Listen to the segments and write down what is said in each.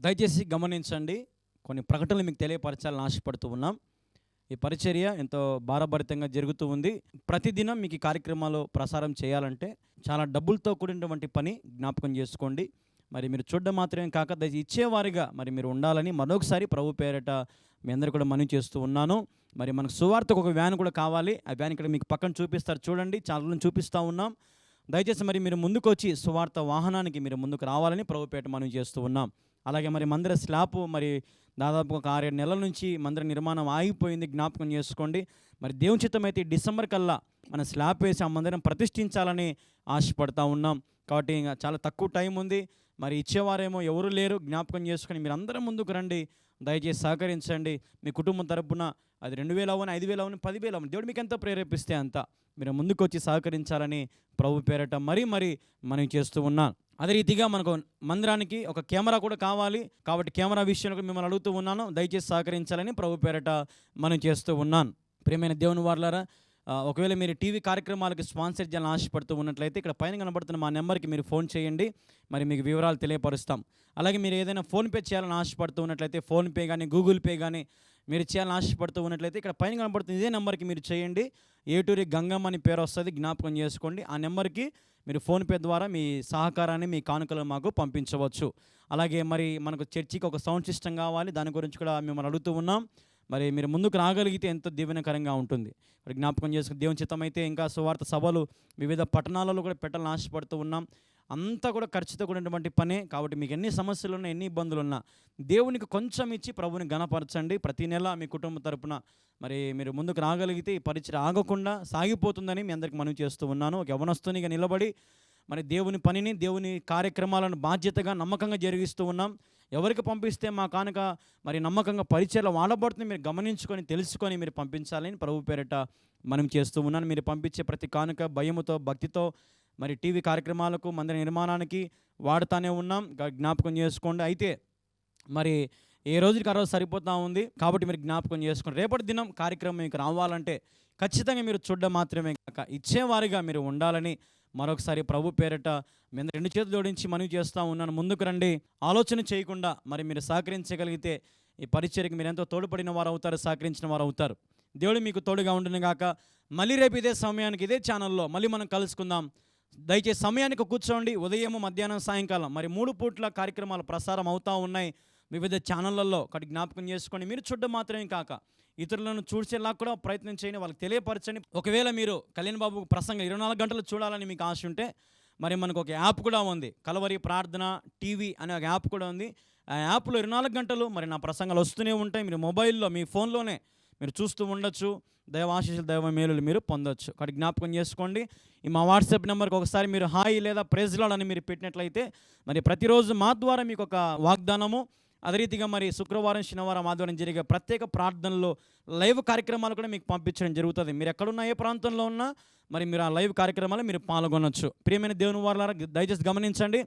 దయచేసి గమనించండి. కొన్ని ప్రకటనలు మీకు తెలియపరచాలని ఆశపడుతూ ఉన్నాం. ఈ పరిచర్య ఎంతో భారభరితంగా జరుగుతూ ఉంది. ప్రతిదినం మీకు ఈ కార్యక్రమాలు ప్రసారం చేయాలంటే చాలా డబ్బులతో కూడినటువంటి పని జ్ఞాపకం చేసుకోండి. మరి మీరు చూడడం మాత్రమే కాక దయచేసి ఇచ్చేవారిగా మరి మీరు ఉండాలని మరొకసారి ప్రభు పేరట మీ అందరూ కూడా మనవి చేస్తూ ఉన్నాను. మరి మనకు సువార్తకు ఒక వ్యాన్ కూడా కావాలి. ఆ వ్యాన్ ఇక్కడ మీకు పక్కన చూపిస్తారు చూడండి. చాలా చూపిస్తూ ఉన్నాం. దయచేసి మరి మీరు ముందుకు వచ్చి సువార్త వాహనానికి మీరు ముందుకు రావాలని ప్రభుపేట మనం చేస్తూ ఉన్నాం. అలాగే మరి మందిర స్లాబ్ మరి దాదాపు ఒక ఆరేడు నెలల నుంచి మందిర నిర్మాణం ఆగిపోయింది జ్ఞాపకం చేసుకోండి. మరి దేవుని చిత్తం అయితే డిసెంబర్ కల్లా మన స్లాబ్ వేసి ఆ మందిరం ప్రతిష్ఠించాలని ఆశపడతా ఉన్నాం. కాబట్టి ఇంకా చాలా తక్కువ టైం ఉంది. మరి ఇచ్చేవారేమో ఎవరు లేరు జ్ఞాపకం చేసుకొని మీరు అందరం ముందుకు రండి. దయచేసి సహకరించండి. మీ కుటుంబం తరపున అది రెండు వేలు అవని ఐదు వేలు అవని పదివేలు అవని దేవుడు మీకు ఎంత ప్రేరేపిస్తే అంత మీరు ముందుకు వచ్చి సహకరించాలని ప్రభు పేరట మరీ మరీ మనం చేస్తూ ఉన్నాను అదే రీతిగా మనకు మందిరానికి ఒక కెమెరా కూడా కావాలి. కాబట్టి కెమెరా విషయంలో మిమ్మల్ని అడుగుతూ ఉన్నాను. దయచేసి సహకరించాలని ప్రభు పేరట మనం చేస్తూ ఉన్నాను. ప్రియమైన దేవుని వార్లారా ఒకవేళ మీరు టీవీ కార్యక్రమాలకు స్పాన్సర్ చేయాలని ఆశపడుతూ ఉన్నట్లయితే ఇక్కడ పైన కనబడుతున్న మా నెంబర్కి మీరు ఫోన్ చేయండి. మరి మీకు వివరాలు తెలియపరుస్తాం. అలాగే మీరు ఏదైనా ఫోన్పే చేయాలని ఆశపడుతూ ఉన్నట్లయితే ఫోన్పే కానీ గూగుల్ పే కానీ మీరు చేయాలని ఆశపడుతూ ఉన్నట్లయితే ఇక్కడ పైన కనబడుతుంది ఇదే నెంబర్కి మీరు చేయండి. ఏటూరి గంగమ్మ అని పేరు వస్తుంది జ్ఞాపకం చేసుకోండి. ఆ నెంబర్కి మీరు ఫోన్పే ద్వారా మీ సహకారాన్ని మీ కానుకలు మాకు పంపించవచ్చు. అలాగే మరి మనకు చర్చికి ఒక సౌండ్ సిస్టమ్ కావాలి దాని గురించి కూడా మిమ్మల్ని అడుగుతూ ఉన్నాం. మరి మీరు ముందుకు రాగలిగితే ఎంతో దీవెనకరంగా ఉంటుంది. మరి జ్ఞాపకం చేసుకుని దేవుని చిత్తమైతే ఇంకా సువార్త సభలు వివిధ పట్టణాలలో కూడా పెట్టాలని ఆశపడుతూ ఉన్నాం. అంతా కూడా ఖర్చుతో కూడినటువంటి పనే. కాబట్టి మీకు ఎన్ని సమస్యలు ఉన్నా ఎన్ని ఇబ్బందులు ఉన్నా దేవునికి కొంచెం ఇచ్చి ప్రభుని గణపరచండి ప్రతి నెల మీ కుటుంబ తరపున మరి మీరు ముందుకు రాగలిగితే ఈ పరిచయం ఆగకుండా సాగిపోతుందని మీ అందరికి మనవి చేస్తూ ఉన్నాను. ఒక యవనస్తునిగా నిలబడి మరి దేవుని పనిని దేవుని కార్యక్రమాలను బాధ్యతగా నమ్మకంగా జరిగిస్తూ ఉన్నాం. ఎవరికి పంపిస్తే మా కానుక మరి నమ్మకంగా పరిచయాలు వాడబడుతుంది. మీరు గమనించుకొని తెలుసుకొని మీరు పంపించాలని ప్రభు పేరిట మనం చేస్తూ ఉన్నాను. మీరు పంపించే ప్రతి కానుక భయముతో భక్తితో మరి టీవీ కార్యక్రమాలకు మందిర నిర్మాణానికి వాడుతానే ఉన్నాం. జ్ఞాపకం చేసుకోండి. అయితే మరి ఏ రోజుకి ఆ రోజు సరిపోతూ ఉంది? కాబట్టి మీరు జ్ఞాపకం చేసుకోండి. రేపటి దినం కార్యక్రమం మీకు రావాలంటే ఖచ్చితంగా మీరు చూడడం మాత్రమే కాక ఇచ్చేవారిగా మీరు ఉండాలని మరొకసారి ప్రభు పేరట మేము రెండు చేతులు జోడించి మనవి చేస్తూ ఉన్నాను. ముందుకు రండి. ఆలోచన చేయకుండా మరి మీరు సహకరించగలిగితే ఈ పరిచర్యకి మీరు ఎంతో తోడుపడిన వారు అవుతారు సహకరించిన వారు అవుతారు. దేవుడు మీకు తోడుగా ఉండును గాక. మళ్ళీ రేపు ఇదే సమయానికి ఇదే ఛానల్లో మళ్ళీ మనం కలుసుకుందాం. దయచేసి సమయానికి కూర్చోండి. ఉదయం మధ్యాహ్నం సాయంకాలం. మరి మూడు పూట్ల కార్యక్రమాలు ప్రసారం అవుతూ ఉన్నాయి. వివిధ ఛానళ్ళల్లో ఒకటి జ్ఞాపకం చేసుకోండి. మీరు చూడడం మాత్రమే కాక ఇతరులను చూసేలా కూడా ప్రయత్నం చేయండి. వాళ్ళకి తెలియపరచండి. ఒకవేళ మీరు కళ్యాణ్ బాబు ప్రసంగం ఇరవై నాలుగు గంటలు చూడాలని మీకు ఆశ ఉంటే మరి మనకు ఒక యాప్ కూడా ఉంది. కలవరి ప్రార్థన టీవీ అనే ఒక యాప్ కూడా ఉంది. ఆ యాప్లో ఇరవై నాలుగు గంటలు మరి నా ప్రసంగాలు వస్తూనే ఉంటాయి. మీరు మొబైల్లో మీ ఫోన్లోనే మీరు చూస్తూ ఉండొచ్చు. దైవ ఆశీస్సులు దైవ మేలులు మీరు పొందొచ్చు. అక్కడ జ్ఞాపకం చేసుకోండి. ఈ మా వాట్సాప్ నెంబర్కి ఒకసారి మీరు హాయ్ లేదా ప్రెజ్లాడ్ అని మీరు పెట్టినట్లయితే మరి ప్రతిరోజు మా ద్వారా మీకు ఒక వాగ్దానము అదే రీతిగా మరి శుక్రవారం శనివారం ఆదివారం జరిగే ప్రత్యేక ప్రార్థనలో లైవ్ కార్యక్రమాలు కూడా మీకు పంపించడం జరుగుతుంది. మీరు ఎక్కడున్నా ఏ ప్రాంతంలో ఉన్నా మరి మీరు ఆ లైవ్ కార్యక్రమాలు మీరు పాల్గొనొచ్చు. ప్రియమైన దేవుని వారు దయచేసి గమనించండి.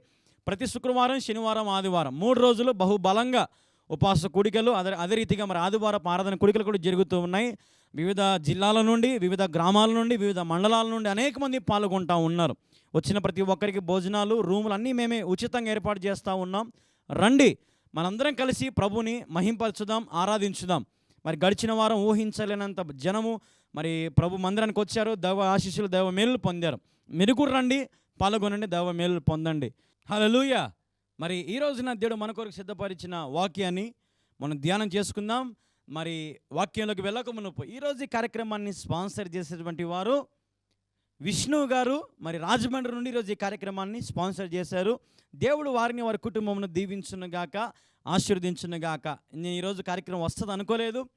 ప్రతి శుక్రవారం శనివారం ఆదివారం మూడు రోజులు బహుబలంగా ఉపవాస కూడికలు అదే అదే రీతిగా మరి ఆదివారం ఆరాధన కూడికలు కూడా జరుగుతూ ఉన్నాయి. వివిధ జిల్లాల నుండి వివిధ గ్రామాల నుండి వివిధ మండలాల నుండి అనేక మంది పాల్గొంటూ ఉన్నారు. వచ్చిన ప్రతి ఒక్కరికి భోజనాలు రూములు అన్నీ మేమే ఉచితంగా ఏర్పాటు చేస్తూ ఉన్నాం. రండి. మనందరం కలిసి ప్రభుని మహింపరచుదాం ఆరాధించుదాం. మరి గడిచిన వారం ఊహించలేనంత జనము మరి ప్రభు మందిరానికి వచ్చారు దైవ ఆశీస్సులు దైవ మేలు పొందారు. మీరు కూడా రండి పాల్గొనండి దైవ మేలు పొందండి. హలోయ మరి ఈ రోజున దేవుడు మన కొరకు సిద్ధపరిచిన వాక్యాన్ని మనం ధ్యానం చేసుకుందాం. మరి వాక్యంలోకి వెళ్ళక మునుపు ఈరోజు ఈ కార్యక్రమాన్ని స్పాన్సర్ చేసేటువంటి వారు విష్ణువు గారు మరి రాజమండ్రి నుండి ఈరోజు ఈ కార్యక్రమాన్ని స్పాన్సర్ చేశారు. దేవుడు వారిని వారి కుటుంబంను దీవించునుగాక ఆశీర్వదించునుగాక. నేను ఈరోజు కార్యక్రమం వస్తుంది అనుకోలేదు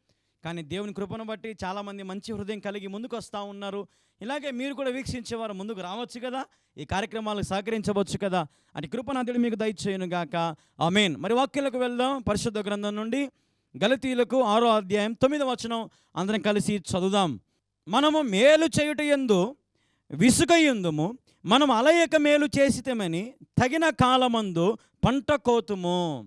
కానీ దేవుని కృపను బట్టి చాలామంది మంచి హృదయం కలిగి ముందుకు వస్తూ ఉన్నారు. ఇలాగే మీరు కూడా వీక్షించేవారు ముందుకు రావచ్చు కదా ఈ కార్యక్రమాలకు సహకరించవచ్చు కదా అని కృపనాథుడు మీకు దయచేయునుగాక. మెయిన్ మరి వాక్యాలకు వెళ్దాం. పరిశుద్ధ గ్రంథం నుండి గలతీలకు ఆరో అధ్యాయం తొమ్మిదవ వచనం. అందరం కలిసి చదువుదాం. మనము మేలు చేయుట ఎందు విసుగయుందుము మనం అలయక మేలు చేసితేమని తగిన కాలమందు పంట కోతుము.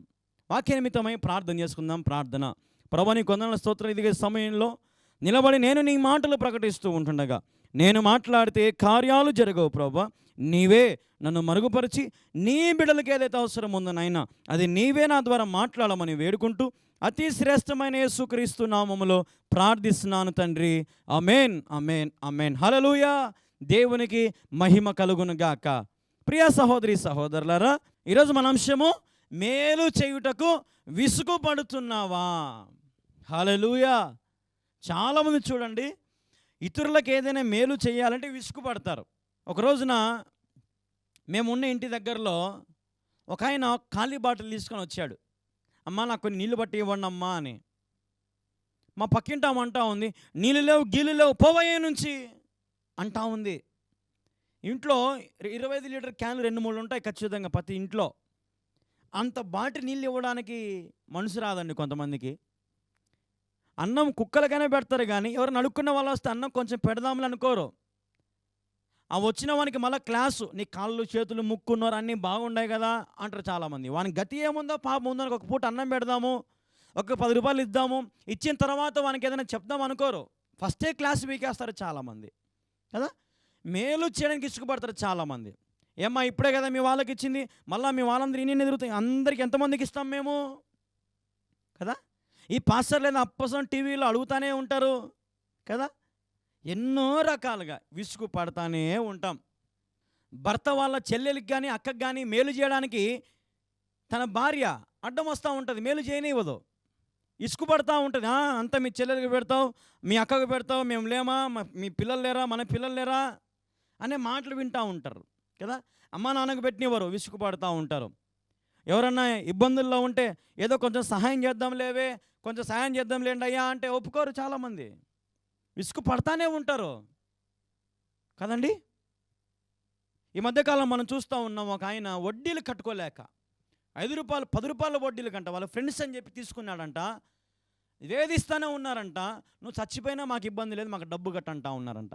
వాక్యనిమితమై ప్రార్థన చేసుకుందాం ప్రార్థన. ప్రభు నీ కొందల స్తోత్రం ఎదిగే సమయంలో నిలబడి నేను నీ మాటలు ప్రకటిస్తూ ఉంటుండగా నేను మాట్లాడితే కార్యాలు జరగవు ప్రభా. నీవే నన్ను మరుగుపరిచి నీ బిడ్డలకి ఏదైతే అవసరం ఉందో నాయన అది నీవే నా ద్వారా మాట్లాడమని వేడుకుంటూ అతి శ్రేష్టమైన యేసుక్రీస్తు నామములో ప్రార్థిస్తున్నాను తండ్రి. అమేన్ అమేన్ అమేన్ హలలుయా దేవునికి మహిమ కలుగును గాక. ప్రియ సహోదరి సహోదరులరా ఈరోజు మన అంశము మేలు చేయుటకు విసుగుపడుతున్నావా? హలలుయా చాలామంది చూడండి ఇతరులకు ఏదైనా మేలు చేయాలంటే విసుగుపడతారు. ఒక రోజున మేము ఉన్న ఇంటి దగ్గరలో ఒక ఆయన ఖాళీ బాటిల్ తీసుకొని వచ్చాడు. అమ్మా నాకు కొన్ని నీళ్ళు బట్టి ఇవ్వండి అమ్మా అని. మా పక్కింటామంటా ఉంది నీళ్ళు లేవు గీళ్ళు లేవు పోవయ్యే నుంచి. అంటా ఉంది. ఇంట్లో ఇరవై ఐదు లీటర్ క్యాన్లు రెండు మూడు ఉంటాయి ఖచ్చితంగా ప్రతి ఇంట్లో. అంత బాటి నీళ్ళు ఇవ్వడానికి మనసు రాదండి కొంతమందికి. అన్నం కుక్కలకైనా పెడతారు కానీ ఎవరు నడుక్కున్న వాళ్ళు వస్తే అన్నం కొంచెం పెడదామని అనుకోరు. ఆ వచ్చిన వానికి మళ్ళీ క్లాసు నీ కాళ్ళు చేతులు ముక్కున్నారు అన్నీ బాగున్నాయి కదా అంటారు చాలామంది. వానికి గతి ఏముందో పాపం ఉందో ఒక పూట అన్నం పెడదాము ఒక పది రూపాయలు ఇద్దాము ఇచ్చిన తర్వాత వానికి ఏదైనా చెప్దాం అనుకోరు. ఫస్టే క్లాస్ వీకేస్తారు చాలామంది. కదా? మేలు చేయడానికి ఇసుకుపడతారు చాలామంది. ఏమ్మా ఇప్పుడే కదా మీ వాళ్ళకి ఇచ్చింది? మళ్ళీ మీ వాళ్ళందరూ ఇన్ని ఎదురుతాయి. అందరికి ఎంతమందికి ఇస్తాం మేము? కదా? ఈ పాస్టర్ లేదా అప్పసం టీవీలో అడుగుతానే ఉంటారు. కదా? ఎన్నో రకాలుగా విసుగు పడతానే ఉంటాం. భర్త వాళ్ళ చెల్లెలకి కానీ అక్కకి కానీ మేలు చేయడానికి తన భార్య అడ్డం వస్తూ ఉంటుంది. మేలు చేయనివ్వదు. ఇసుకుపడతా ఉంటుంది. అంతా మీ చెల్లెలకి పెడతావు మీ అక్కకు పెడతావు మేము లేమా మీ పిల్లలు లేరా మన పిల్లలు లేరా అనే మాటలు వింటూ ఉంటారు. కదా? అమ్మ నాన్నకు పెట్టినవారు విసుగు ఉంటారు. ఎవరన్నా ఇబ్బందుల్లో ఉంటే ఏదో కొంచెం సహాయం చేద్దాం లేవే కొంచెం సహాయం చేద్దాం లేండి అయ్యా అంటే ఒప్పుకోరు చాలామంది. విసుగు పడతానే ఉంటారు. కదండి? ఈ మధ్యకాలం మనం చూస్తూ ఉన్నాం ఒక ఆయన వడ్డీలు కట్టుకోలేక ఐదు రూపాయలు పది రూపాయల వడ్డీలు కంట వాళ్ళ ఫ్రెండ్స్ అని చెప్పి తీసుకున్నాడంట. వేధిస్తూనే ఉన్నారంట. నువ్వు చచ్చిపోయినా మాకు ఇబ్బంది లేదు మాకు డబ్బు కట్టంటా ఉన్నారంట.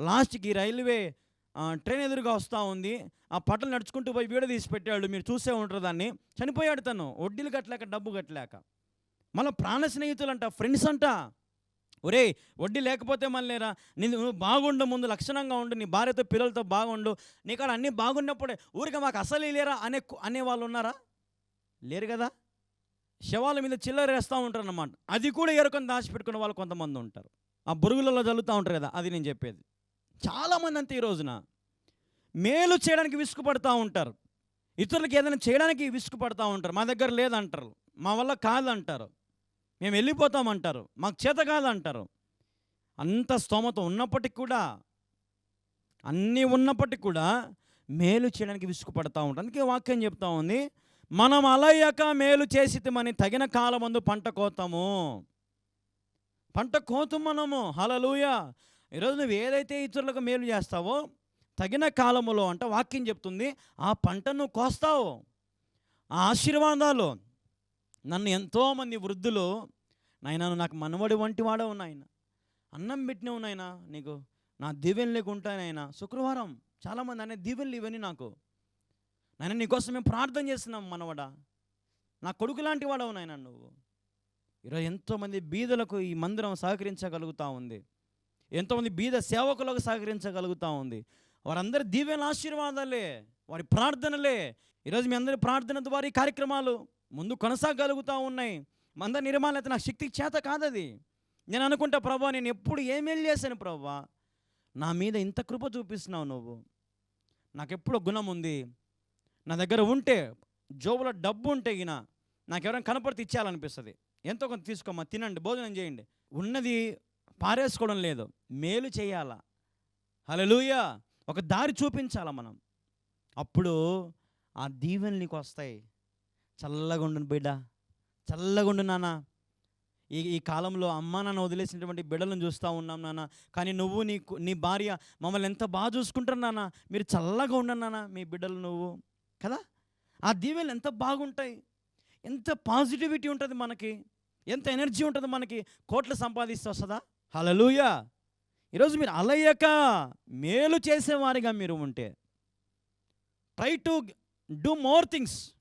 లాస్ట్కి రైల్వే ట్రైన్ ఎదురుగా వస్తూ ఉంది. ఆ పట్టలు నడుచుకుంటూ పోయి వీడ తీసి పెట్టాడు మీరు చూసే ఉంటారు దాన్ని. చనిపోయాడు తను. వడ్డీలు కట్టలేక డబ్బు కట్టలేక. మళ్ళీ ప్రాణ స్నేహితులు అంట ఫ్రెండ్స్ అంట. ఒరే వడ్డీ లేకపోతే మళ్ళీరా? నేను నువ్వు బాగుండు ముందు లక్షణంగా ఉండు నీ భార్యతో పిల్లలతో బాగుండు. నీకాడ అన్నీ బాగున్నప్పుడే ఊరికి మాకు అసలు లేరా అనే అనే వాళ్ళు ఉన్నారా? లేరు కదా? శవాల మీద చిల్లర వేస్తూ ఉంటారు అన్నమాట అది కూడా ఎరుకొని దాచిపెట్టుకున్న వాళ్ళు కొంతమంది ఉంటారు. ఆ బురుగులలో జల్లుతూ ఉంటారు కదా అది నేను చెప్పేది. చాలామంది అంతే ఈ రోజున మేలు చేయడానికి విసుగుపడుతూ ఉంటారు. ఇతరులకు ఏదైనా చేయడానికి విసుగుపడుతూ ఉంటారు. మా దగ్గర లేదంటారు. మా వల్ల కాదంటారు. మేము వెళ్ళిపోతామంటారు. మాకు చేత కాదంటారు. అంత స్తోమత ఉన్నప్పటికి కూడా అన్నీ ఉన్నప్పటికీ కూడా మేలు చేయడానికి విసుగుపడతా ఉంటారు. అందుకే వాక్యం చెప్తా ఉంది మనం అలయ్యాక మేలు చేసితమని తగిన కాలమందు పంట కోతాము. పంట కోతు మనము. హలలుయ ఈరోజు నువ్వు ఏదైతే ఇతరులకు మేలు చేస్తావో తగిన కాలములో అంటే వాక్యం చెప్తుంది ఆ పంట నువ్వు కోస్తావు. ఆ ఆశీర్వాదాలు నన్ను ఎంతోమంది వృద్ధులు నాయన నాకు మనవడి వంటి వాడవు నాయన. అన్నం పెట్టినవు నాయన నీకు. నా దీవెన లేకుంటానైనా శుక్రవారం చాలామంది అనే దీవెనలు ఇవన్నీ నాకు. నాయన నీకోసం మేము ప్రార్థన చేస్తున్నాం మనవడా. నా కొడుకు లాంటి వాడవు నాయన నువ్వు. ఈరోజు ఎంతోమంది బీదలకు ఈ మందిరం సహకరించగలుగుతూ ఉంది. ఎంతోమంది బీద సేవకులకు సహకరించగలుగుతూ ఉంది. వారందరి దీవెన ఆశీర్వాదాలే వారి ప్రార్థనలే. ఈరోజు మీ అందరి ప్రార్థన ద్వారా ఈ కార్యక్రమాలు ముందు కొనసాగలుగుతూ ఉన్నాయి. మంద నిర్మాణత అయితే నా శక్తి చేత కాదది. నేను అనుకుంటా ప్రభా నేను ఎప్పుడు ఏమేలు చేశాను ప్రభా? నా మీద ఇంత కృప చూపిస్తున్నావు నువ్వు. నాకు ఎప్పుడు గుణం ఉంది. నా దగ్గర ఉంటే జోబులో డబ్బు ఉంటే గిన నాకు ఎవరైనా కనపడితే ఇచ్చేయాలనిపిస్తుంది. ఎంతో కొంత తీసుకోమా? తినండి భోజనం చేయండి. ఉన్నది పారేసుకోవడం లేదు. మేలు చేయాలా? హలలుయా ఒక దారి చూపించాలా మనం? అప్పుడు ఆ దీవెనలు వస్తాయి. చల్లగా చల్లగుండు బిడ్డ. చల్లగుండు నాన్న. ఈ ఈ కాలంలో అమ్మ నాన్న వదిలేసినటువంటి బిడ్డలను చూస్తూ ఉన్నాం నాన్న. కానీ నువ్వు నీ కు- నీ భార్య మమ్మల్ని ఎంత బాగా చూసుకుంటారు నాన్న? మీరు చల్లగా ఉండండి నాన్న మీ బిడ్డలు నువ్వు. కదా? ఆ దీవెలు ఎంత బాగుంటాయి. ఎంత పాజిటివిటీ ఉంటుంది మనకి. ఎంత ఎనర్జీ ఉంటుంది మనకి. కోట్లు సంపాదిస్తూ వస్తుందా హలలుయా ఈరోజు మీరు అలయ్యక మేలు చేసేవారిగా మీరు ఉంటే. Try to do more things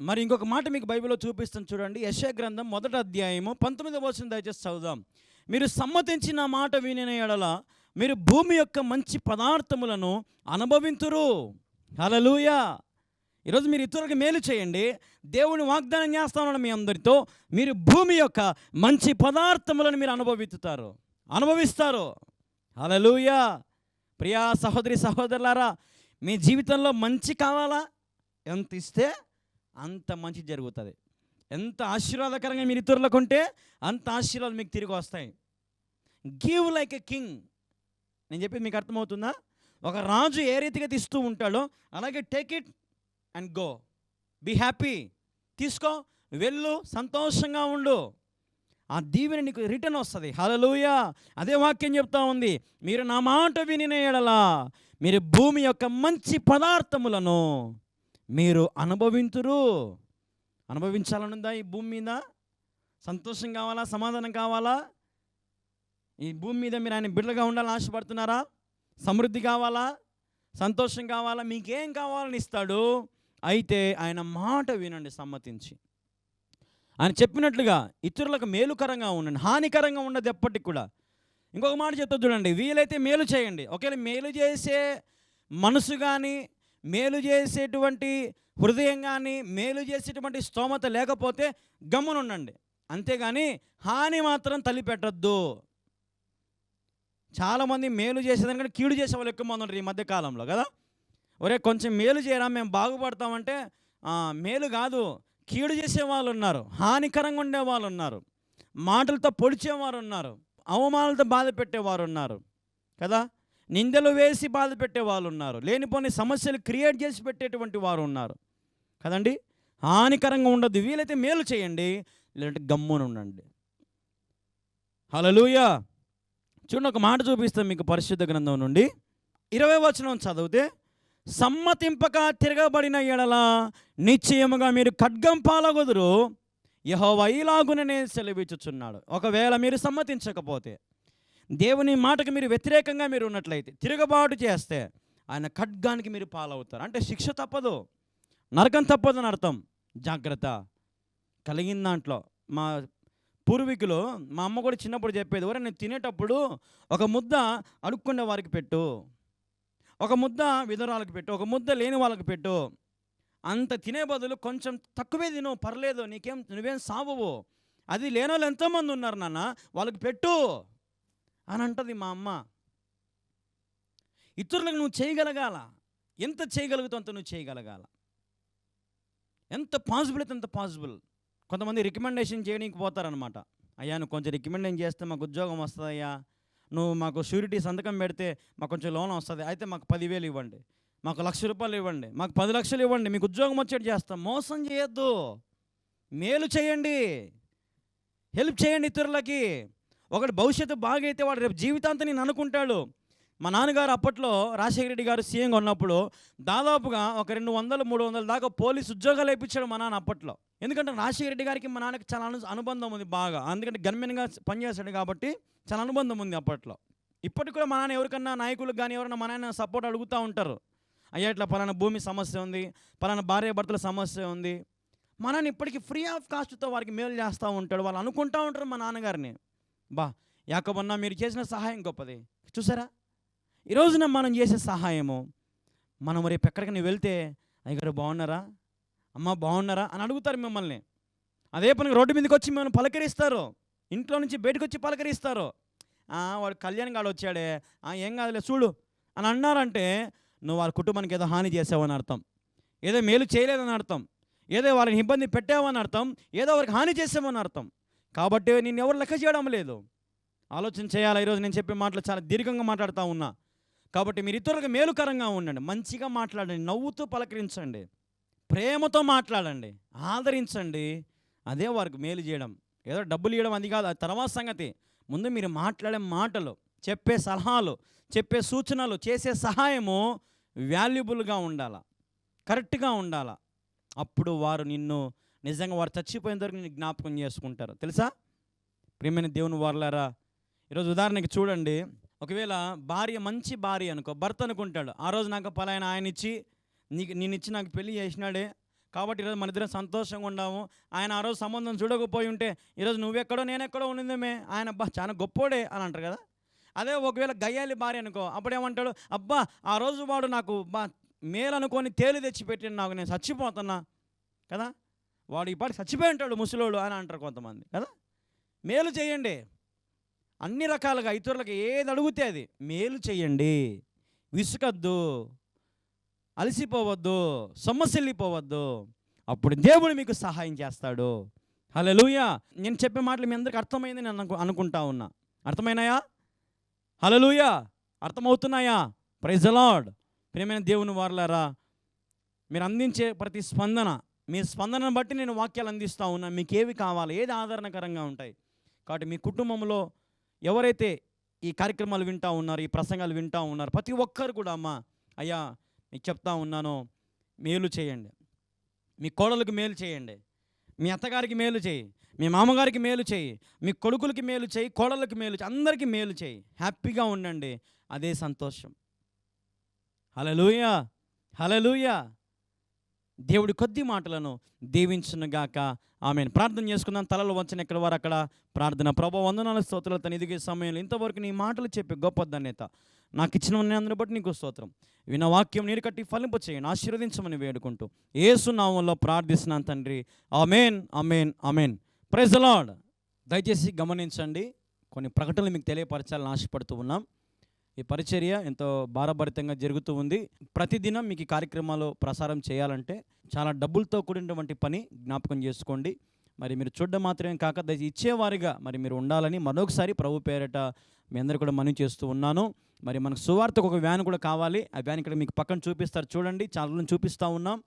మరి ఇంకొక మాట మీకు బైబిల్లో చూపిస్తాను చూడండి. యశ గ్రంథం మొదటి అధ్యాయము పంతొమ్మిదవ వచ్చిన దయచేసి చదువుదాం. మీరు సమ్మతించిన మాట వినిన ఎడల మీరు భూమి యొక్క మంచి పదార్థములను అనుభవింతురు. హలలుయా ఈరోజు మీరు ఇతరులకు మేలు చేయండి. దేవుని వాగ్దానం చేస్తాను మీ అందరితో. మీరు భూమి యొక్క మంచి పదార్థములను మీరు అనుభవిస్తారు అనుభవిస్తారు. హలలుయా ప్రియా సహోదరి సహోదరులారా మీ జీవితంలో మంచి కావాలా? ఎంత ఇస్తే అంత మంచి జరుగుతుంది. ఎంత ఆశీర్వాదకరంగా మీరు ఇతరులకు ఉంటే అంత ఆశీర్వాదాలు మీకు తిరిగి వస్తాయి. గివ్ లైక్ ఎ కింగ్ నేను చెప్పేది మీకు అర్థమవుతుందా? ఒక రాజు ఏ రీతిగా తీస్తూ ఉంటాడో అలాగే take it and go be happy తీసుకో వెళ్ళు సంతోషంగా ఉండు. ఆ దీవెన నీకు రిటర్న్ వస్తుంది. హలలుయా అదే వాక్యం చెప్తా ఉంది. మీరు నా మాట వినిన ఎడలా మీరు భూమి యొక్క మంచి పదార్థములను మీరు అనుభవింతురు. అనుభవించాలనుందా ఈ భూమి మీద? సంతోషం కావాలా? సమాధానం కావాలా? ఈ భూమి మీద మీరు ఆయన బిడ్డలుగా ఉండాలని ఆశపడుతున్నారా? సమృద్ధి కావాలా? సంతోషం కావాలా? మీకేం కావాలని ఇస్తాడు? అయితే ఆయన మాట వినండి సమ్మతించి. ఆయన చెప్పినట్లుగా ఇతరులకు మేలుకరంగా ఉండండి హానికరంగా ఉండదు ఎప్పటికి కూడా. ఇంకొక మాట చెప్తా చూడండి వీలైతే మేలు చేయండి. ఒకవేళ మేలు చేసే మనసు కానీ మేలు చేసేటువంటి హృదయం కానీ మేలు చేసేటువంటి స్తోమత లేకపోతే గమ్మునుండండి. అంతేగాని హాని మాత్రం తల్లిపెట్టద్దు చాలామంది మేలు చేసేదానికంటే కీడు చేసే వాళ్ళు ఎక్కువ మంది ఉంటారు ఈ మధ్యకాలంలో కదా? ఒరే కొంచెం మేలు చేయరా మేము బాగుపడతామంటే మేలు కాదు. కీడు చేసే వాళ్ళు ఉన్నారు హానికరంగా ఉండే వాళ్ళు ఉన్నారు మాటలతో పొడిచేవారు ఉన్నారు అవమానాలతో బాధ పెట్టేవారు ఉన్నారు కదా? నిందలు వేసి బాధ పెట్టే వాళ్ళు ఉన్నారు లేనిపోని సమస్యలు క్రియేట్ చేసి పెట్టేటువంటి వారు ఉన్నారు కదండి? హానికరంగా ఉండదు. వీలైతే మేలు చేయండి. లేదంటే గమ్మున ఉండండి. హలలుయ చూడండి ఒక మాట చూపిస్తాం మీకు పరిశుద్ధ గ్రంథం నుండి. ఇరవై వచనం చదివితే సమ్మతింపక తిరగబడిన ఎడల నిశ్చయముగా మీరు ఖడ్గం పాలగొదురు. యహోవా ఇలాగుననే సెలవిచ్చుచున్నాడు. ఒకవేళ మీరు సమ్మతించకపోతే. దేవుని మాటకు మీరు వ్యతిరేకంగా మీరు ఉన్నట్లయితే తిరగబాటు చేస్తే ఆయన ఖడ్గానికి మీరు పాలవుతారు. అంటే శిక్ష తప్పదు. నరకం తప్పదు అని అర్థం. జాగ్రత్త. కలిగిన దాంట్లో మా పూర్వీకులు మా అమ్మ కూడా చిన్నప్పుడు చెప్పేది ఎవరైనా నేను తినేటప్పుడు ఒక ముద్ద అడుక్కునే వారికి పెట్టు. ఒక ముద్ద విధురాలకు పెట్టు. ఒక ముద్ద లేని వాళ్ళకి పెట్టు. అంత తినే బదులు కొంచెం తక్కువే తిను పర్లేదు నీకేం నువ్వేం సావవు. అది లేని వాళ్ళు ఎంతోమంది ఉన్నారు నాన్న వాళ్ళకి పెట్టు. అని అంటది మా అమ్మ. ఇతరులకు నువ్వు చేయగలగాల. ఎంత చేయగలుగుతావు అంత నువ్వు చేయగలగాల. ఎంత పాసిబుల్ అయితే అంత పాసిబుల్ కొంతమంది రికమెండేషన్ చేయడానికి పోతారనమాట అయ్యా నువ్వు కొంచెం రికమెండేషన్ చేస్తే మాకు ఉద్యోగం వస్తుందయ్యా నువ్వు మాకు షూరిటీ సంతకం పెడితే మాకు కొంచెం లోన్ వస్తుంది. అయితే మాకు పదివేలు ఇవ్వండి. మాకు లక్ష రూపాయలు ఇవ్వండి. మాకు పది లక్షలు ఇవ్వండి. మీకు ఉద్యోగం వచ్చేది చేస్తాం. మోసం చేయొద్దు. మేలు చేయండి. హెల్ప్ చేయండి ఇతరులకి. ఒకటి భవిష్యత్తు బాగైతే వాడు రేపు జీవితాంతం నేను అనుకుంటాడు. మా నాన్నగారు అప్పట్లో రాజశేఖర రెడ్డి గారు సీఎంగా ఉన్నప్పుడు దాదాపుగా ఒక రెండు వందలు మూడు వందల దాకా పోలీస్ ఉద్యోగాలు వేయించాడు మా నాన్న అప్పట్లో. ఎందుకంటే రాజశేఖర రెడ్డి గారికి మా నాన్నకి చాలా అను అనుబంధం ఉంది బాగా. అందుకంటే గన్మెన్గా పనిచేశాడు కాబట్టి చాలా అనుబంధం ఉంది అప్పట్లో. ఇప్పటికి కూడా మా నాన్న ఎవరికన్నా నాయకులకు కానీ ఎవరైనా మా నాన్న సపోర్ట్ అడుగుతూ ఉంటారు. అయ్యా ఇట్లా పలానా భూమి సమస్య ఉంది పలానా భార్య భర్తల సమస్య ఉంది. మా నాన్న ఇప్పటికీ ఫ్రీ ఆఫ్ కాస్ట్తో వారికి మేలు చేస్తూ ఉంటాడు. వాళ్ళు అనుకుంటూ ఉంటారు మా నాన్నగారిని. బా యాకబన్నా మీరు చేసిన సహాయం గొప్పది. చూసారా? ఈ రోజున మనం చేసే సహాయము మనం రేపు ఎక్కడికైనా వెళ్తే అయ్యగారు బాగున్నారా? అమ్మ బాగున్నారా? అని అడుగుతారు మిమ్మల్ని. అదే పని రోడ్డు మీదకి వచ్చి మిమ్మల్ని పలకరిస్తారు. ఇంట్లో నుంచి బయటకు వచ్చి పలకరిస్తారు. వాడు కళ్యాణ్ గాడు వచ్చాడే. ఏం కాదులే చూడు అని అన్నారంటే నువ్వు వాళ్ళ కుటుంబానికి ఏదో హాని చేసావని అర్థం. ఏదో మేలు చేయలేదని అర్థం. ఏదో వాళ్ళని ఇబ్బంది పెట్టావని అర్థం. ఏదో వారికి హాని చేసామని అర్థం. కాబట్టి నేను ఎవరు లెక్క చేయడం లేదు. ఆలోచన చేయాలి? ఈరోజు నేను చెప్పే మాటలు చాలా దీర్ఘంగా మాట్లాడుతూ ఉన్నా. కాబట్టి మీరు ఇతరులకు మేలుకరంగా ఉండండి. మంచిగా మాట్లాడండి. నవ్వుతూ పలకరించండి. ప్రేమతో మాట్లాడండి. ఆదరించండి. అదే వారికి మేలు చేయడం. ఏదో డబ్బులు ఇవ్వడం అది కాదు. తర్వాత సంగతి. ముందు మీరు మాట్లాడే మాటలు చెప్పే సలహాలు చెప్పే సూచనలు చేసే సహాయము వాల్యుబుల్గా ఉండాల? కరెక్ట్గా ఉండాల? అప్పుడు వారు నిన్ను నిజంగా వారు చచ్చిపోయిన వరకు నిన్ను జ్ఞాపకం చేసుకుంటారు. తెలుసా? ప్రియమైన దేవుని వారులారా ఈరోజు ఉదాహరణకి చూడండి. ఒకవేళ భార్య మంచి భార్య అనుకో భర్త అనుకుంటాడు ఆ రోజు నాకు పలాయన ఆయన ఇచ్చి నీకు నేను ఇచ్చి నాకు పెళ్ళి చేసినాడే. కాబట్టి ఈరోజు మన ఇద్దరం సంతోషంగా ఉండాము. ఆయన ఆ రోజు సంబంధం చూడకపోయి ఉంటే ఈరోజు నువ్వెక్కడో నేనెక్కడో ఉండిందేమే. ఆయన అబ్బా చాలా గొప్పోడే అని అంటారు కదా. అదే ఒకవేళ గయ్యాలి భార్య అనుకో అప్పుడేమంటాడు అబ్బా ఆ రోజు వాడు నాకు బా మేలు అనుకొని తేలి తెచ్చి పెట్టిన నాకు నేను చచ్చిపోతున్నా కదా? వాడు ఈ పాటి చచ్చిపోయి ఉంటాడు ముసలోడు అని అంటారు కొంతమంది కదా? మేలు చేయండి. అన్ని రకాలుగా ఇతరులకు ఏది అడిగితే అది మేలు చేయండి. విసుకద్దు అలసిపోవద్దు సొమ్మసిల్లిపోవద్దు అప్పుడు దేవుడు మీకు సహాయం చేస్తాడు. హలలుయా నేను చెప్పే మాటలు మీ అందరికి అర్థమైంది నేను అనుకు అనుకుంటా ఉన్నా. అర్థమైనాయా? హలలుయా అర్థమవుతున్నాయా? ప్రైజ్ అలాడ్ ప్రియమైన దేవుని వారలారా మీరు అందించే ప్రతి స్పందన మీ స్పందనను బట్టి నేను వాక్యాలు అందిస్తూ ఉన్నా. మీకు ఏవి కావాలి? ఏది ఆదరణకరంగా ఉంటాయి? కాబట్టి మీ కుటుంబంలో ఎవరైతే ఈ కార్యక్రమాలు వింటూ ఉన్నారు ఈ ప్రసంగాలు వింటూ ఉన్నారు ప్రతి ఒక్కరు కూడా అమ్మా అయ్యా మీకు చెప్తా ఉన్నాను మేలు చేయండి. మీ కోడలకు మేలు చేయండి. మీ అత్తగారికి మేలు చేయి. మీ మామగారికి మేలు చేయి. మీ కొడుకులకి మేలు చేయి. కోడళ్ళకి మేలు చేయి. అందరికీ మేలు చేయి. హ్యాపీగా ఉండండి. అదే సంతోషం. హలలుయా హలలుయా దేవుడి కొద్ది మాటలను దీవించునుగాక. ఆమెను. ప్రార్థన చేసుకుందాం. తలలు వంచిన ఎక్కడ వారు అక్కడ? ప్రార్థన ప్రభు వందనాల స్తోత్రాలు తను ఎదిగే సమయంలో ఇంతవరకు నీ మాటలు చెప్పే గొప్ప ధన్యత. నాకు ఇచ్చిన అందరిని బట్టి నీకు స్తోత్రం. విన వాక్యం నీరు కట్టి ఫలింపు చేయండి. ఆశీర్వదించమని వేడుకుంటూ ఏసునామంలో ప్రార్థిస్తున్నాను తండ్రి. అమేన్ అమేన్ అమేన్ ప్రెజలాడ్ దయచేసి గమనించండి. కొన్ని ప్రకటనలు మీకు తెలియపరచాలని ఆశపడుతూ ఉన్నాం. ఈ పరిచర్య ఎంతో భారభరితంగా జరుగుతూ ఉంది. ప్రతిదినం మీకు ఈ కార్యక్రమాలు ప్రసారం చేయాలంటే చాలా డబ్బులతో కూడినటువంటి పని జ్ఞాపకం చేసుకోండి. మరి మీరు చూడడం మాత్రమే కాక ఇచ్చేవారిగా మరి మీరు ఉండాలని మరొకసారి ప్రభు పేరట మీ అందరు కూడా మనవి చేస్తూ ఉన్నాను. మరి మనకు సువార్తకు ఒక వ్యాన్ కూడా కావాలి. ఆ వ్యాన్ ఇక్కడ మీకు పక్కన చూపిస్తారు. చూడండి చాలా చూపిస్తూ ఉన్నాం.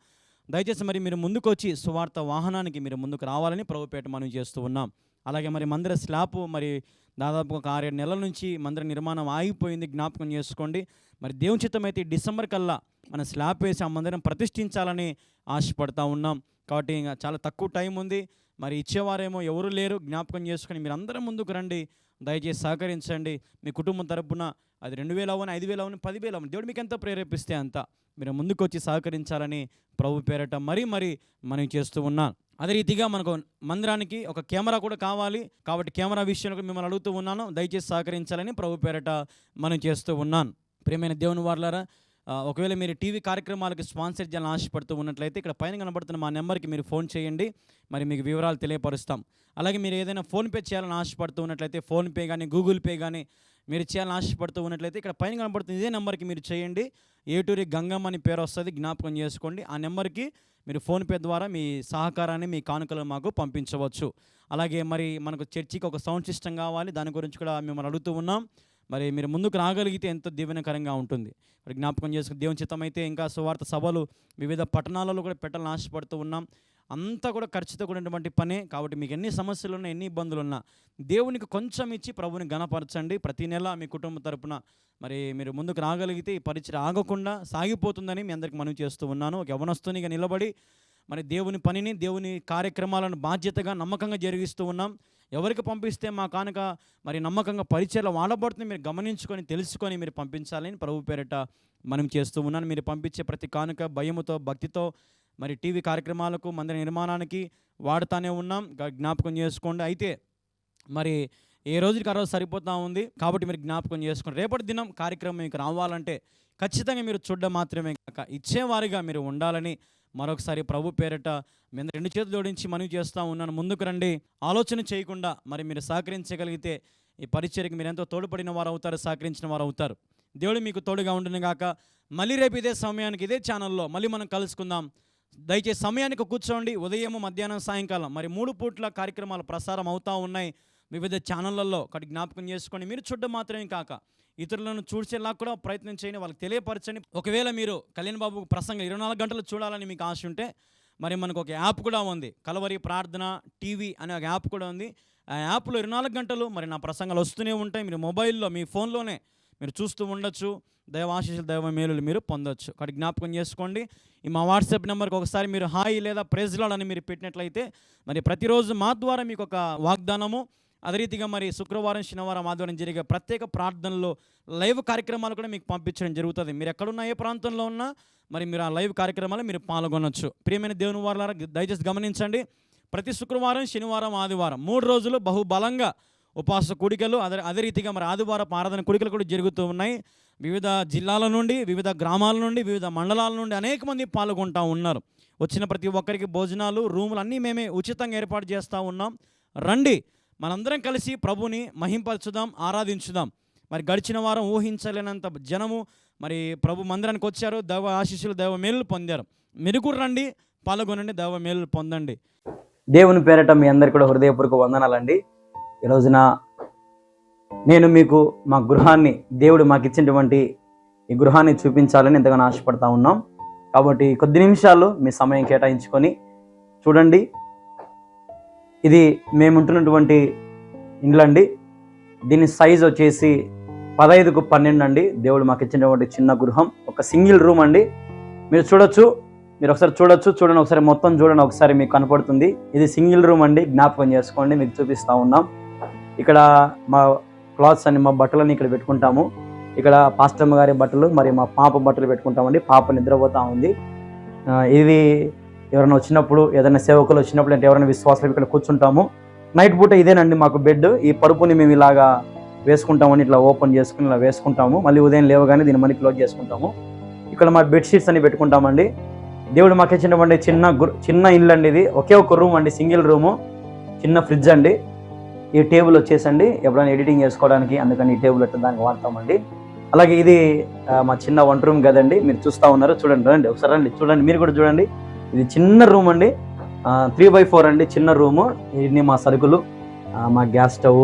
దయచేసి మరి మీరు ముందుకు వచ్చి సువార్త వాహనానికి మీరు ముందుకు రావాలని ప్రభుపేట మనం చేస్తూ ఉన్నాం. అలాగే మరి మందిర స్లాబ్ మరి దాదాపు ఒక ఆరేడు నెలల నుంచి మందిర నిర్మాణం ఆగిపోయింది. జ్ఞాపకం చేసుకోండి. మరి దేవుని చిత్తమైతే ఈ డిసెంబర్ కల్లా మన స్లాబ్ వేసి ఆ మందిరం ప్రతిష్ఠించాలని ఆశపడతా ఉన్నాం. కాబట్టి ఇంకా చాలా తక్కువ టైం ఉంది. మరి ఇచ్చేవారేమో ఎవరు లేరు. జ్ఞాపకం చేసుకొని మీరు అందరం ముందుకు రండి. దయచేసి సహకరించండి. మీ కుటుంబం తరపున అది రెండు వేలు అవని ఐదు వేలు అవని పదివేలు అవని దేవుడు మీకు ఎంత ప్రేరేపిస్తే అంత మీరు ముందుకు వచ్చి సహకరించాలని ప్రభు పేరట మరీ మరీ మనం చేస్తూ ఉన్నాం. అదే రీతిగా మనకు మందిరానికి ఒక కెమెరా కూడా కావాలి. కాబట్టి కెమెరా విషయంలో మిమ్మల్ని అడుగుతూ ఉన్నాను. దయచేసి సహకరించాలని ప్రభు పేరట మనం చేస్తూ ఉన్నాను. ప్రియమైన దేవుని వార్లారా ఒకవేళ మీరు టీవీ కార్యక్రమాలకు స్పాన్సర్ చేయాలని ఆశపడుతూ ఉన్నట్లయితే ఇక్కడ పైన కనబడుతున్న మా నెంబర్కి మీరు ఫోన్ చేయండి. మరి మీకు వివరాలు తెలియపరుస్తాం. అలాగే మీరు ఏదైనా ఫోన్పే చేయాలని ఆశపడుతూ ఉన్నట్లయితే ఫోన్పే కానీ గూగుల్ పే కానీ మీరు చేయాలని ఆశపడుతూ ఉన్నట్లయితే ఇక్కడ పైన కనబడుతుంది ఇదే నెంబర్కి మీరు చేయండి. ఏటూరి గంగమ్మ అని పేరు వస్తుంది జ్ఞాపకం చేసుకోండి. ఆ నెంబర్కి మీరు ఫోన్పే ద్వారా మీ సహకారాన్ని మీ కానుకలు మాకు పంపించవచ్చు. అలాగే మరి మనకు చర్చికి ఒక సౌండ్ సిస్టమ్ కావాలి దాని గురించి కూడా మిమ్మల్ని అడుగుతూ ఉన్నాం. మరి మీరు ముందుకు రాగలిగితే ఎంతో దీవెనకరంగా ఉంటుంది. మరి జ్ఞాపకం చేసుకుని దేవుని చిత్తమైతే ఇంకా సువార్త సభలు వివిధ పట్టణాలలో కూడా పెట్టాలని ఆశపడుతూ ఉన్నాం. అంతా కూడా ఖర్చుతో కూడినటువంటి పనే. కాబట్టి మీకు ఎన్ని సమస్యలు ఉన్నా ఎన్ని ఇబ్బందులు ఉన్నా దేవునికి కొంచెం ఇచ్చి ప్రభుని గణపరచండి ప్రతి నెల మీ కుటుంబ తరపున మరి మీరు ముందుకు రాగలిగితే ఈ పరిచయం ఆగకుండా సాగిపోతుందని మీ అందరికి మనవి చేస్తూ ఉన్నాను. ఒక యవనస్తునిగా నిలబడి మరి దేవుని పనిని దేవుని కార్యక్రమాలను బాధ్యతగా నమ్మకంగా జరిగిస్తూ ఉన్నాం. ఎవరికి పంపిస్తే మా కానుక మరి నమ్మకంగా పరిచయాలు వాడబడుతుంది. మీరు గమనించుకొని తెలుసుకొని మీరు పంపించాలని ప్రభు పేరిట మనం చేస్తూ ఉన్నాను. మీరు పంపించే ప్రతి కానుక భయముతో భక్తితో మరి టీవీ కార్యక్రమాలకు మందిర నిర్మాణానికి వాడుతానే ఉన్నాం. జ్ఞాపకం చేసుకోండి. అయితే మరి ఏ రోజుకి ఆ రోజు సరిపోతా ఉంది కాబట్టి మీరు జ్ఞాపకం చేసుకోండి. రేపటి దినం కార్యక్రమం మీకు రావాలంటే ఖచ్చితంగా మీరు చూడడం మాత్రమే కాక ఇచ్చేవారిగా మీరు ఉండాలని మరొకసారి ప్రభు పేరట మేము రెండు చేతులు జోడించి మనవి చేస్తూ ఉన్నాను. ముందుకు రండి. ఆలోచన చేయకుండా మరి మీరు సహకరించగలిగితే ఈ పరిచర్కి మీరు ఎంతో తోడ్పడిన వారు అవుతారు సహకరించిన వారు అవుతారు దేవుడు మీకు తోడుగా ఉండను గాక. మళ్ళీ రేపు ఇదే సమయానికి ఇదే ఛానల్లో మళ్ళీ మనం కలుసుకుందాం. దయచేసి సమయానికి కూర్చోండి. ఉదయం మధ్యాహ్నం సాయంకాలం మరి మూడు పూట్ల కార్యక్రమాలు ప్రసారం అవుతూ ఉన్నాయి. వివిధ ఛానళ్ళల్లో ఒకటి జ్ఞాపకం చేసుకోండి. మీరు చూడడం మాత్రమే కాక ఇతరులను చూసేలా కూడా ప్రయత్నం చేయని వాళ్ళకి తెలియపరచని ఒకవేళ మీరు కళ్యాణ్ బాబు ప్రసంగం ఇరవై నాలుగు గంటలు చూడాలని మీకు ఆశ ఉంటే మరి మనకు ఒక యాప్ కూడా ఉంది. కలవరి ప్రార్థన టీవీ అనే ఒక యాప్ కూడా ఉంది. ఆ యాప్లో ఇరవై నాలుగు గంటలు మరి నా ప్రసంగాలు వస్తూనే ఉంటాయి. మీరు మొబైల్లో మీ ఫోన్లోనే మీరు చూస్తూ ఉండొచ్చు. దైవ ఆశీస్సులు దైవ మేలులు మీరు పొందొచ్చు. కాబట్టి జ్ఞాపకం చేసుకోండి. ఈ మా వాట్సాప్ నెంబర్కి ఒకసారి మీరు హాయ్ లేదా ప్రెజ్లాడ్ అని మీరు పెట్టినట్లయితే మరి ప్రతిరోజు మా ద్వారా మీకు ఒక వాగ్దానము అదే రీతిగా మరి శుక్రవారం శనివారం ఆదివారం జరిగే ప్రత్యేక ప్రార్థనలో లైవ్ కార్యక్రమాలు కూడా మీకు పంపించడం జరుగుతుంది. మీరు ఎక్కడున్నా ఏ ప్రాంతంలో ఉన్నా మరి మీరు ఆ లైవ్ కార్యక్రమాలు మీరు పాల్గొనొచ్చు. ప్రియమైన దేవుని వారులారా దయచేసి గమనించండి. ప్రతి శుక్రవారం శనివారం ఆదివారం మూడు రోజులు బహుబలంగా ఉపవాస కూడికలు అదే అదే రీతిగా మరి ఆదివారం ఆరాధన కూడికలు కూడా జరుగుతూ ఉన్నాయి. వివిధ జిల్లాల నుండి వివిధ గ్రామాల నుండి వివిధ మండలాల నుండి అనేక మంది పాల్గొంటూ ఉన్నారు. వచ్చిన ప్రతి ఒక్కరికి భోజనాలు రూములు అన్నీ మేమే ఉచితంగా ఏర్పాటు చేస్తూ ఉన్నాం. రండి. మనందరం కలిసి ప్రభుని మహింపరచుదాం ఆరాధించుదాం. మరి గడిచిన వారం ఊహించలేనంత జనము మరి ప్రభు మందిరానికి వచ్చారు. దైవ ఆశీస్సులు దైవ మేలు పొందారు. మీరు కూడా రండి పాల్గొనండి దైవ మేలు పొందండి. దేవుని పేరట మీ అందరికి కూడా హృదయపూర్వక వందనాలండి. ఈ రోజున నేను మీకు మా గృహాన్ని దేవుడు మాకు ఇచ్చినటువంటి ఈ గృహాన్ని చూపించాలని ఎంతగానో ఆశపడతా ఉన్నాం. కాబట్టి కొద్ది నిమిషాలు మీ సమయం కేటాయించుకొని చూడండి. ఇది మేముంటున్నటువంటి ఇండ్లండి ఇండ్లు అండి. దీని సైజ్ వచ్చేసి పదహైదుకు పన్నెండు అండి. దేవుడు మాకు ఇచ్చినటువంటి చిన్న గృహం ఒక సింగిల్ రూమ్ అండి. మీరు చూడొచ్చు మీరు ఒకసారి చూడొచ్చు చూడండి ఒకసారి మొత్తం చూడండి ఒకసారి మీకు కనపడుతుంది. ఇది సింగిల్ రూమ్ అండి జ్ఞాపకం చేసుకోండి మీకు చూపిస్తూ ఉన్నాం. ఇక్కడ మా క్లాత్స్ అన్ని మా బట్టలని ఇక్కడ పెట్టుకుంటాము. ఇక్కడ పాస్టమ్మ గారి బట్టలు మరి మా పాప బట్టలు పెట్టుకుంటామండి. పాప నిద్రపోతా ఉంది. ఇది ఎవరైనా వచ్చినప్పుడు ఏదైనా సేవకులు వచ్చినప్పుడు అంటే ఎవరైనా విశ్వాసాలు ఇక్కడ కూర్చుంటాము. నైట్ పూట ఇదేనండి మాకు బెడ్ ఈ పరుపుని మేము ఇలాగా వేసుకుంటామని ఇట్లా ఓపెన్ చేసుకుని ఇలా వేసుకుంటాము. మళ్ళీ ఉదయం లేవగానే దీన్ని మళ్ళీ క్లోజ్ చేసుకుంటాము. ఇక్కడ మా బెడ్షీట్స్ అని పెట్టుకుంటామండి. దేవుడు మాకు ఇచ్చినటువంటి చిన్న చిన్న ఇల్లు అండి ఇది. ఒకే ఒక రూమ్ అండి సింగిల్ రూము చిన్న ఫ్రిడ్జ్ అండి. ఈ టేబుల్ వచ్చేసండి. ఎప్పుడైనా ఎడిటింగ్ చేసుకోవడానికి అందుకని ఈ టేబుల్ అట్లా దానికి వాడతామండి. అలాగే ఇది మా చిన్న వంట రూమ్ కదండి. మీరు చూస్తూ ఉన్నారు. చూడండి రండి. ఒకసారి రండి. చూడండి మీరు కూడా చూడండి. ఇది చిన్న రూమ్ అండి. త్రీ బై ఫోర్ అండి చిన్న రూము. ఇన్ని మా సరుకులు మా గ్యాస్ స్టవ్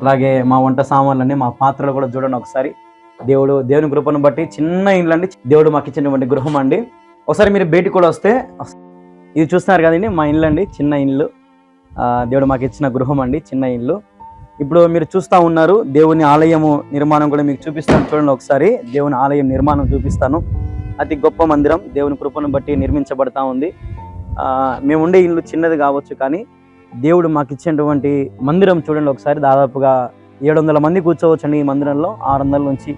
అలాగే మా వంట సామాన్లు మా పాత్రలు కూడా చూడండి ఒకసారి. దేవుడు దేవుని కృపను బట్టి చిన్న ఇండ్లు అండి. దేవుడు మాకు ఇచ్చినటువంటి గృహం అండి. ఒకసారి మీరు బయటికి కూడా వస్తే ఇది చూస్తున్నారు కదండి మా ఇల్లు అండి చిన్న ఇల్లు దేవుడు మాకు ఇచ్చిన గృహం అండి చిన్న ఇల్లు ఇప్పుడు మీరు చూస్తూ ఉన్నారు దేవుని ఆలయము నిర్మాణం కూడా మీకు చూపిస్తాను. చూడండి ఒకసారి దేవుని ఆలయం నిర్మాణం చూపిస్తాను. అతి గొప్ప మందిరం. దేవుని కృపను బట్టి నిర్మించబడతా ఉంది. మేము ఉండే ఇల్లు చిన్నది కావచ్చు కానీ దేవుడు మాకు ఇచ్చినటువంటి మందిరం చూడండి ఒకసారి. దాదాపుగా ఏడు వందల మంది కూర్చోవచ్చు అండి ఈ మందిరంలో. ఆరు వందల నుంచి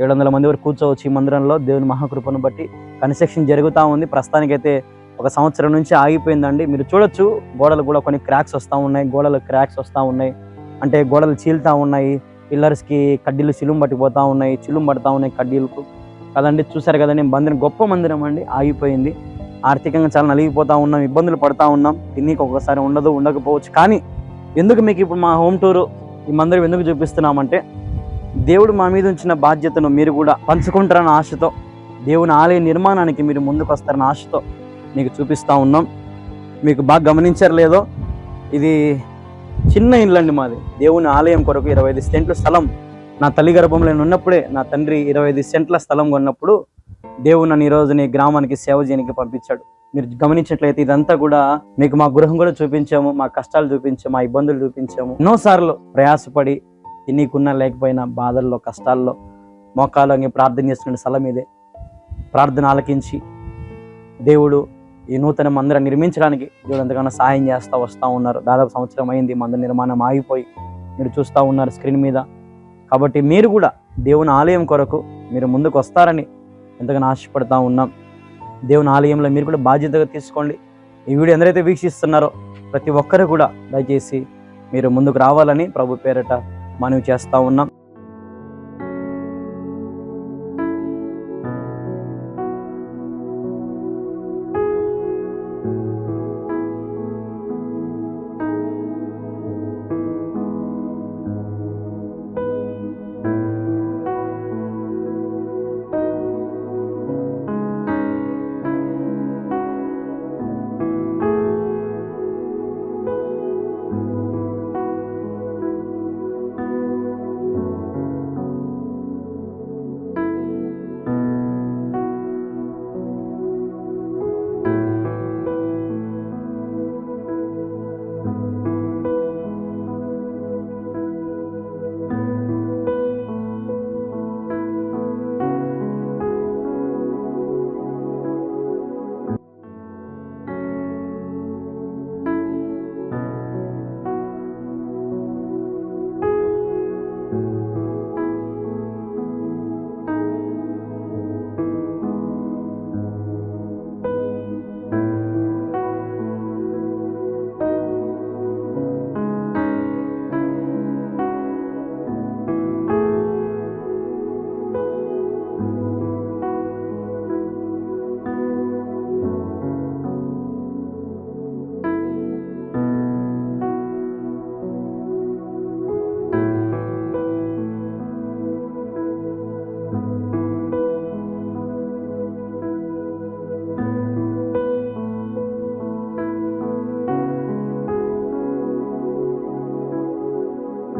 ఏడు వందల మంది వరకు కూర్చోవచ్చు ఈ మందిరంలో. దేవుని మహాకృపను బట్టి కన్స్ట్రక్షన్ జరుగుతూ ఉంది. ప్రస్తుతానికైతే ఒక సంవత్సరం నుంచి ఆగిపోయిందండి. మీరు చూడొచ్చు గోడలు కూడా కొన్ని క్రాక్స్ వస్తూ ఉన్నాయి. గోడలు క్రాక్స్ వస్తూ ఉన్నాయి. అంటే గోడలు చీలుతూ ఉన్నాయి. పిల్లర్స్కి కడ్డీలు చిలుం పట్టిపోతూ ఉన్నాయి. చిలుం పడతా ఉన్నాయి కడ్డీలకు. కదండి చూసారు కదండి మందిరం గొప్ప మందిరం అండి. ఆగిపోయింది. ఆర్థికంగా చాలా నలిగిపోతూ ఉన్నాం ఇబ్బందులు పడతా ఉన్నాం. తిన్నీకి ఒక్కసారి ఉండదు ఉండకపోవచ్చు. కానీ ఎందుకు మీకు ఇప్పుడు మా హోమ్ టూరు ఈ మందిరం ఎందుకు చూపిస్తున్నామంటే దేవుడు మా మీద ఉంచిన బాధ్యతను మీరు కూడా పంచుకుంటారన్న ఆశతో దేవుని ఆలయ నిర్మాణానికి మీరు ముందుకు వస్తారన్న ఆశతో మీకు చూపిస్తూ ఉన్నాం. మీకు బాగా గమనించరలేదో ఇది చిన్న ఇల్లు అండి మాది. దేవుని ఆలయం కొరకు ఇరవై ఐదు సెంట్లు స్థలం. నా తల్లి గర్భంలో నేను ఉన్నప్పుడే నా తండ్రి ఇరవై ఐదు సెంట్ల స్థలం కొన్నప్పుడు దేవుడు నన్ను ఈరోజు నీ గ్రామానికి సేవ చేయడానికి పంపించాడు. మీరు గమనించినట్లయితే ఇదంతా కూడా మీకు మా గృహం కూడా చూపించాము మా కష్టాలు చూపించాము మా ఇబ్బందులు చూపించాము. ఎన్నోసార్లు ప్రయాసపడి నీకున్నా లేకపోయినా బాధల్లో కష్టాల్లో మోకాలు ప్రార్థన చేస్తున్న స్థలం ఇదే. ప్రార్థన ఆలకించి దేవుడు ఈ నూతన మందిరం నిర్మించడానికి దేవుడు ఎంతగానో సాయం చేస్తూ వస్తూ ఉన్నారు. దాదాపు సంవత్సరం అయింది మందిర నిర్మాణం ఆగిపోయి మీరు చూస్తూ ఉన్నారు స్క్రీన్ మీద. కాబట్టి మీరు కూడా దేవుని ఆలయం కొరకు మీరు ముందుకు వస్తారని ఎంతగానో ఆశపడతా ఉన్నాం. దేవుని ఆలయంలో మీరు కూడా బాధ్యతగా తీసుకోండి. ఈ వీడియో ఎందరైతే వీక్షిస్తున్నారో ప్రతి ఒక్కరు కూడా దయచేసి మీరు ముందుకు రావాలని ప్రభు పేరట మనవి చేస్తూ ఉన్నాం.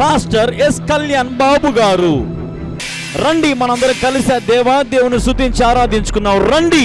పాస్టర్ ఎస్ కళ్యాణ్ బాబు గారు. రండి మనందరం కలిసి ఆ దేవా దేవుని శుతించి ఆరాధించుకున్నాం రండి.